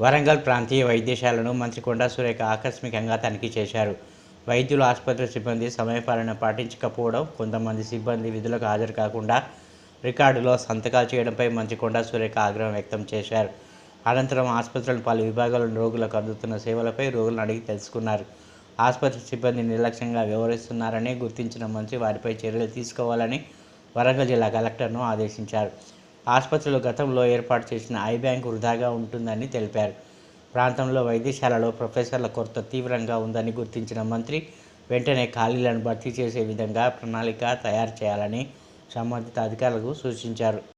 వరంగల్ ప్రాంతీయ వైద్యశాలను మంత్రి కొండా సురేఖ ఆకస్మికంగా తనిఖీ చేశారు. వైద్యులు ఆసుపత్రి సిబ్బంది సమయపాలన పాటించకపోవడం కొంతమంది సిబ్బంది విధులకు హాజరు కాకుండా రికార్డులో సంతకాలు చేయడంపై మంత్రి కొండా సురేఖ ఆగ్రహం వ్యక్తం చేశారు. అనంతరం ఆసుపత్రుల పలు విభాగాలను రోగులకు అందుతున్న సేవలపై రోగులను అడిగి తెలుసుకున్నారు. ఆసుపత్రి సిబ్బంది నిర్లక్ష్యంగా వ్యవహరిస్తున్నారని గుర్తించిన మంత్రి వారిపై చర్యలు తీసుకోవాలని వరంగల్ జిల్లా కలెక్టర్ను ఆదేశించారు. ఆసుపత్రిలో గతంలో ఏర్పాటు చేసిన ఐ బ్యాంక్ వృధాగా ఉంటుందని తెలిపారు. ప్రాంతంలో వైద్యశాలలో ప్రొఫెసర్ల కొరత తీవ్రంగా ఉందని గుర్తించిన మంత్రి వెంటనే ఖాళీలను భర్తీ చేసే విధంగా ప్రణాళిక తయారు చేయాలని సంబంధిత అధికారులకు సూచించారు.